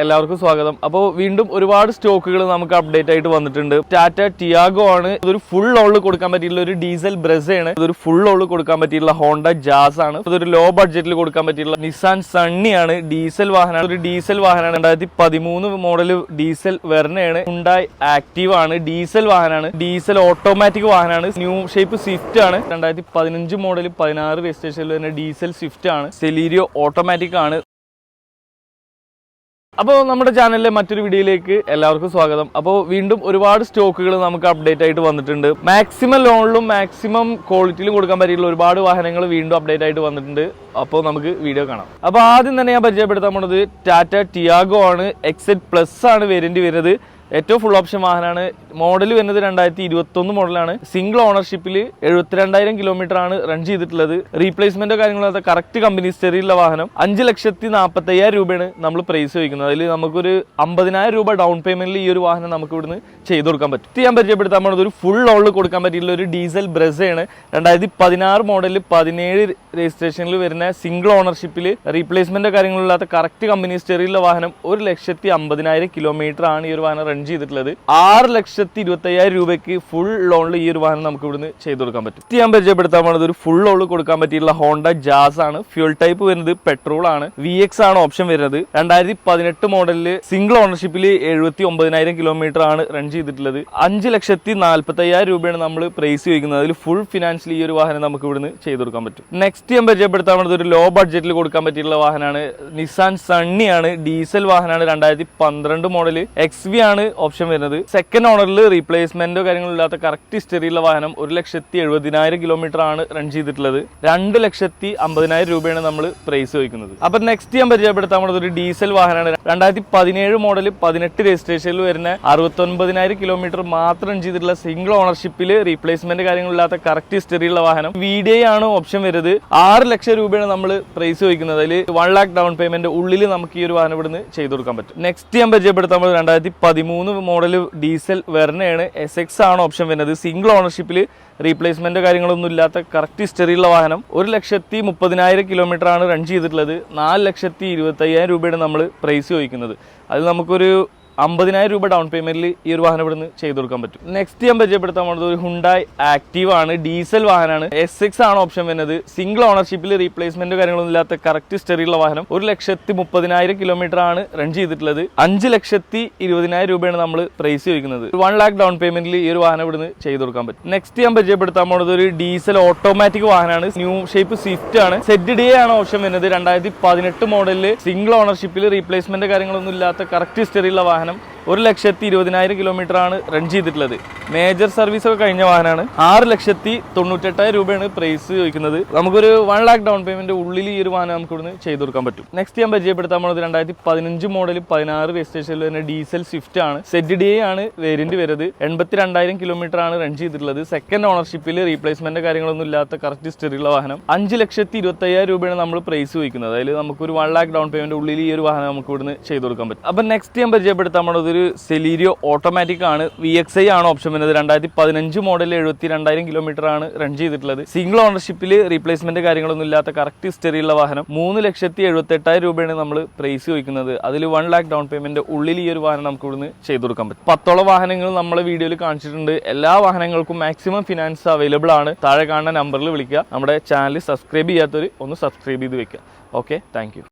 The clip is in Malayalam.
എല്ലാവർക്കും സ്വാഗതം. അപ്പോൾ വീണ്ടും ഒരുപാട് സ്റ്റോക്കുകൾ നമുക്ക് അപ്ഡേറ്റ് ആയിട്ട് വന്നിട്ടുണ്ട്. ടാറ്റ ടിയാഗോ ആണ്. ഇതൊരു ഫുൾ ഓൾ കൊടുക്കാൻ പറ്റിയിട്ടുള്ള ഒരു ഡീസൽ ബ്രസയാണ് ഇതൊരു ഫുൾ ഓൾ കൊടുക്കാൻ പറ്റിയിട്ടുള്ള ഹോണ്ട ജാസ് ആണ്. ഇതൊരു ലോ ബഡ്ജറ്റിൽ കൊടുക്കാൻ പറ്റിയിട്ടുള്ള നിസാൻ സണ്ണി ആണ്. ഡീസൽ വാഹനമാണ്. ഒരു ഡീസൽ വാഹനമാണ്. രണ്ടായിരത്തി പതിമൂന്ന് മോഡൽ ഡീസൽ വെർണയാണ് ഉണ്ടായി ആക്റ്റീവ് ആണ്. ഡീസൽ വാഹനമാണ്. ഡീസൽ ഓട്ടോമാറ്റിക് വാഹനമാണ്. ന്യൂ ഷേപ്പ് സ്വിഫ്റ്റ് ആണ്. രണ്ടായിരത്തി പതിനഞ്ച് മോഡൽ പതിനാറ് രജിസ്ട്രേഷനിൽ തന്നെ ഡീസൽ സ്വിഫ്റ്റ് ആണ്. സെലീരിയോ ഓട്ടോമാറ്റിക് ആണ്. അപ്പോൾ നമ്മുടെ ചാനലിലെ മറ്റൊരു വീഡിയോയിലേക്ക് എല്ലാവർക്കും സ്വാഗതം. അപ്പോൾ വീണ്ടും ഒരുപാട് സ്റ്റോക്കുകൾ നമുക്ക് അപ്ഡേറ്റ് ആയിട്ട് വന്നിട്ടുണ്ട്. മാക്സിമം ലോണിലും മാക്സിമം ക്വാളിറ്റിയിലും കൊടുക്കാൻ പറ്റിയിട്ടുള്ള ഒരുപാട് വാഹനങ്ങൾ വീണ്ടും അപ്ഡേറ്റ് ആയിട്ട് വന്നിട്ടുണ്ട്. അപ്പോൾ നമുക്ക് വീഡിയോ കാണാം. അപ്പോൾ ആദ്യം തന്നെ ഞാൻ പരിചയപ്പെടുത്താൻ പോണത് ടാറ്റ ടിയാഗോ ആണ്. എക്സെറ്റ് പ്ലസ് ആണ് വേരിയന്റ് വരുന്നത്. ഏറ്റവും ഫുൾ ഓപ്ഷൻ വാഹനമാണ് മോഡൽ വരുന്നത് രണ്ടായിരത്തി ഇരുപത്തൊന്ന് മോഡലാണ് സിംഗിൾ ഓണർഷിപ്പിൽ എഴുപത്തിരണ്ടായിരം കിലോമീറ്റർ ആണ് റൺ ചെയ്തിട്ടുള്ളത്. റീപ്ലേസ്മെന്റോ കാര്യങ്ങളോ കറക്റ്റ് കമ്പനി സ്റ്റെറിയുള്ള വാഹനം. അഞ്ച് ലക്ഷത്തി നാൽപ്പത്തി അയ്യായിരം രൂപയാണ് നമ്മൾ പ്രൈസ് വയ്ക്കുന്നത്. അതിൽ നമുക്കൊരു അമ്പതിനായിരം രൂപ ഡൗൺ പേയ്മെന്റിൽ ഈ ഒരു വാഹനം നമുക്ക് ഇവിടുന്ന് ചെയ്തു കൊടുക്കാൻ പറ്റും. ഞാൻ പരിചയപ്പെടുത്താൻ പോകുന്നത് ഒരു ഫുൾ ലോണിൽ കൊടുക്കാൻ പറ്റിയുള്ള ഒരു ഡീസൽ ബ്രസയാണ് രണ്ടായിരത്തി പതിനാറ് മോഡലിൽ പതിനേഴ് രജിസ്ട്രേഷനിൽ വരുന്ന സിംഗിൾ ഓണർഷിപ്പിൽ റീപ്ലേസ്മെന്റോ കാര്യങ്ങളില്ലാത്ത കറക്റ്റ് കമ്പനി സ്റ്റെറിയുള്ള വാഹനം ഒരു ലക്ഷത്തി അമ്പതിനായിരം കിലോമീറ്റർ ആണ് ഈ ഒരു വാഹനം റൺ ചെയ്തിട്ടുള്ളത്. ആറ് ലക്ഷത്തി ഇരുപത്തി അയ്യായിരം രൂപയ്ക്ക് ഫുൾ ലോണിൽ ഈ ഒരു വാഹനം നമുക്ക് ഇവിടുന്ന് ചെയ്ത് കൊടുക്കാൻ പറ്റും. ഞാൻ പരിചയപ്പെടുത്താൻ പോകുന്നത് ഒരു ഫുൾ ലോണിൽ കൊടുക്കാൻ പറ്റിയിട്ടുള്ള ഹോണ്ട ജാസ് ആണ്. ഫ്യൂൽ ടൈപ്പ് വരുന്നത് പെട്രോൾ ആണ്. വി എക്സ് ആണ് ഓപ്ഷൻ വരുന്നത്. രണ്ടായിരത്തി പതിനെട്ട് മോഡലിൽ സിംഗിൾ ഓണർഷിപ്പിൽ എഴുപത്തി ഒമ്പതിനായിരം കിലോമീറ്റർ ആണ് റൺ ചെയ്തിട്ടുള്ളത്. അഞ്ച് ലക്ഷത്തി നാൽപ്പത്തി അയ്യായിരം രൂപയാണ് നമ്മൾ പ്രൈസ് ചോദിക്കുന്നത്. അതിൽ ഫുൾ ഫിനാൻഷ്യൽ ഈ ഒരു വാഹനം നമുക്ക് ഇവിടുന്ന് ചെയ്ത് കൊടുക്കാൻ പറ്റും. നെക്സ്റ്റ് ഞാൻ പരിചയപ്പെടുത്താൻ പോകുന്നത് ഒരു ലോ ബഡ്ജറ്റിൽ കൊടുക്കാൻ പറ്റിയിട്ടുള്ള വാഹനമാണ് നിസാൻ സണ്ണി ആണ്. ഡീസൽ വാഹനമാണ് രണ്ടായിരത്തി പന്ത്രണ്ട് മോഡൽ എക്സ് വി ആണ് ഓപ്ഷൻ വരുന്നത്. സെക്കൻഡ് ഓണറിൽ റീപ്ലേസ്മെന്റോ കാര്യങ്ങളോ ഇല്ലാത്ത കറക്റ്റ് ഹിസ്റ്ററിയുള്ള വാഹനം ഒരു ലക്ഷത്തി എഴുപതിനായിരം കിലോമീറ്റർ ആണ് റൺ ചെയ്തിട്ടുള്ളത്. രണ്ട് ലക്ഷത്തി അമ്പതിനായിരം രൂപയാണ് നമ്മൾ പ്രൈസ് വയ്ക്കുന്നത് അപ്പൊ നെക്സ്റ്റ് ഞാൻ പരിചയപ്പെടുത്താൻ പോകുന്നത് ഒരു ഡീസൽ വാഹനമാണ്. രണ്ടായിരത്തി പതിനേഴ് മോഡൽ പതിനെട്ട് രജിസ്ട്രേഷനിൽ വരുന്ന അറുപത്തൊൻപതിനായിരം കിലോമീറ്റർ മാത്രം റൺ ചെയ്തിട്ടുള്ള സിംഗിൾ ഓണർഷിപ്പിൽ റീപ്ലേസ്മെന്റ് കാര്യങ്ങളില്ലാത്ത കറക്റ്റ് ഹിസ്റ്ററിയുള്ള വാഹനം. വി ഡി ആണ് ഓപ്ഷൻ വരുന്നത്. ആറ് ലക്ഷം രൂപയാണ് നമ്മൾ പ്രൈസ് വയ്ക്കുന്നത് അതിൽ വൺ ലാക്ക് ഡൗൺ പേയ്മെന്റ് ഉള്ളിൽ നമുക്ക് ഈ ഒരു വാഹനം ഇവിടുന്ന് ചെയ്തു കൊടുക്കാൻ പറ്റും. നെക്സ്റ്റ് ഞാൻ പരിചയപ്പെടുത്താൻ പോകുന്നത് രണ്ടായിരത്തി പതിമൂന്ന് മോഡൽ ഡീസൽ വെർണയാണ് എസ് ആണ് ഓപ്ഷൻ വരുന്നത്. സിംഗിൾ ഓണർഷിപ്പിൽ റീപ്ലേസ്മെന്റ് കാര്യങ്ങളൊന്നും ഇല്ലാത്ത കറക്റ്റ് ഹിസ്റ്ററിയുള്ള വാഹനം. ഒരു ലക്ഷത്തി മുപ്പതിനായിരം കിലോമീറ്റർ ആണ് റൺ ചെയ്തിട്ടുള്ളത്. നാല് ലക്ഷത്തി ഇരുപത്തി അയ്യായിരം രൂപയാണ് നമ്മൾ പ്രൈസ് ചോദിക്കുന്നത്. അത് നമുക്കൊരു അമ്പതിനായിരം രൂപ ഡൗൺ പേയ്മെന്റിൽ ഈ ഒരു വാഹനം ഇവിടുന്ന് ചെയ്തു കൊടുക്കാൻ പറ്റും. നെക്സ്റ്റ് ഞാൻ പരിചയപ്പെടുത്താൻ പോകുന്നത് ഒരു ഹുണ്ടായി ആക്റ്റീവ് ആണ്. ഡീസൽ വാഹനമാണ് എസ് എക്സ് ആണ് ഓപ്ഷൻ വരുന്നത്. സിംഗിൾ ഓണർഷിപ്പിൽ റീപ്ലേസ്മെന്റ് കാര്യങ്ങളൊന്നും ഇല്ലാത്ത കറക്റ്റ് സ്റ്റെറിയുള്ള വാഹനം. ഒരു ലക്ഷത്തി മുപ്പതിനായിരം കിലോമീറ്റർ ആണ് റൺ ചെയ്തിട്ടുള്ളത്. അഞ്ച് ലക്ഷത്തി ഇരുപതിനായിരം രൂപയാണ് നമ്മൾ പ്രൈസ് ചോദിക്കുന്നത്. വൺ ലാക്ക് ഡൗൺ പേയ്മെന്റിൽ ഈ ഒരു വാഹനം ഇവിടുന്ന് ചെയ്തു കൊടുക്കാൻ പറ്റും. നെക്സ്റ്റ് ഞാൻ പരിചയപ്പെടുത്താൻ പോകുന്നത് ഒരു ഡീസൽ ഓട്ടോമാറ്റിക് വാഹനമാണ് ന്യൂ ഷേപ്പ് സ്വിഫ്റ്റ് ആണ്. സെറ്റ് ഡി ആണ് ഓപ്ഷൻ വരുന്നത്. രണ്ടായിരത്തി പതിനെട്ട് മോഡലിൽ സിംഗിൾ ഓണർഷിപ്പിൽ റീപ്ലേസ്മെന്റ് കാര്യങ്ങളൊന്നും ഇല്ലാത്ത കറക്റ്റ് ഹിസ്റ്ററിയുള്ള വാഹനം. വാഹനം ഒരു ലക്ഷത്തി ഇരുപതിനായിരം കിലോമീറ്റർ ആണ് റൺ ചെയ്തിട്ടുള്ളത്. മേജർ സർവീസ് ഒക്കെ കഴിഞ്ഞ വാഹനമാണ് ആറ് ലക്ഷത്തി തൊണ്ണൂറ്റെട്ടായിരം രൂപയാണ് പ്രൈസ് ചോദിക്കുന്നത്. നമുക്കൊരു വൺ ലാക്ക് ഡൗൺ പേയ്മെന്റ് ഉള്ളിൽ ഈ ഒരു വാഹനം നമുക്ക് ഇവിടുന്ന് ചെയ്ത് കൊടുക്കാൻ പറ്റും. നെക്സ്റ്റ് ഞാൻ പരിചയപ്പെടുത്താൻ പോകുന്നത് രണ്ടായിരത്തി പതിനഞ്ച് മോഡൽ പതിനാറ് രജിസ്ട്രേഷനിൽ തന്നെ ഡീസൽ സ്വിഫ്റ്റ് ആണ്. സെറ്റ് ഡി ആണ് വേരിയന്റ് വരുന്നത്. എൺപത്തി രണ്ടായിരം കിലോമീറ്റർ ആണ് റൺ ചെയ്തിട്ടുള്ളത്. സെക്കൻഡ് ഓണർഷിപ്പിൽ റീപ്ലേസ്മെന്റ് കാര്യങ്ങളൊന്നും ഇല്ലാത്ത കറക്റ്റ് ഹിസ്റ്ററിയുള്ള വാഹനം. അഞ്ച് ലക്ഷത്തി ഇരുപത്തയ്യായിരം രൂപയാണ് നമ്മൾ പ്രൈസ് ചോദിക്കുന്നത്. അതിൽ നമുക്കൊരു വൺ ലാക്ക് ഡൗൺ പേയ്മെന്റ് ഉള്ളിൽ ഈ ഒരു വാഹനം നമുക്ക് ഇവിടുന്ന് ചെയ്ത് കൊടുക്കാൻ പറ്റും. അപ്പം നെക്സ്റ്റ് ഞാൻ പരിചയപ്പെടുത്താൻ പോകുന്നത് ഒരു സെലീരിയോ ഓട്ടോമാറ്റിക് ആണ്. വി എക്സ് ഐ ആണ് ഓപ്ഷൻ വരുന്നത്. രണ്ടായിരത്തി പതിനഞ്ച് മോഡൽ എഴുപത്തി രണ്ടായിരം കിലോമീറ്റർ ആണ് റൺ ചെയ്തിട്ടുള്ളത്. സിംഗിൾ ഓണർഷിപ്പിൽ റീപ്ലേസ്മെന്റ് കാര്യങ്ങളൊന്നും ഇല്ലാത്ത കറക്റ്റ് ഹിസ്റ്ററിയുള്ള വാഹനം. മൂന്ന് ലക്ഷത്തി എഴുപത്തി എട്ടായിരം രൂപയാണ് നമ്മൾ പ്രൈസ് ചോദിക്കുന്നത്. അതിൽ വൺ ലാക്ക് ഡൗൺ പേയ്മെന്റ് ഉള്ളിൽ ഈ ഒരു വാഹനം നമുക്ക് ഇവിടുന്ന് ചെയ്തു കൊടുക്കാൻ പറ്റും. പത്തോളം വാഹനങ്ങൾ നമ്മളെ വീഡിയോയിൽ കാണിച്ചിട്ടുണ്ട്. എല്ലാ വാഹനങ്ങൾക്കും മാക്സിമം ഫിനാൻസ് അവൈലബിൾ ആണ്. താഴെ കാണുന്ന നമ്പറിൽ വിളിക്കുക. നമ്മുടെ ചാനൽ സബ്സ്ക്രൈബ് ചെയ്യാത്തവർ ഒന്ന് സബ്സ്ക്രൈബ് ചെയ്ത് വെക്കുക. Okay thank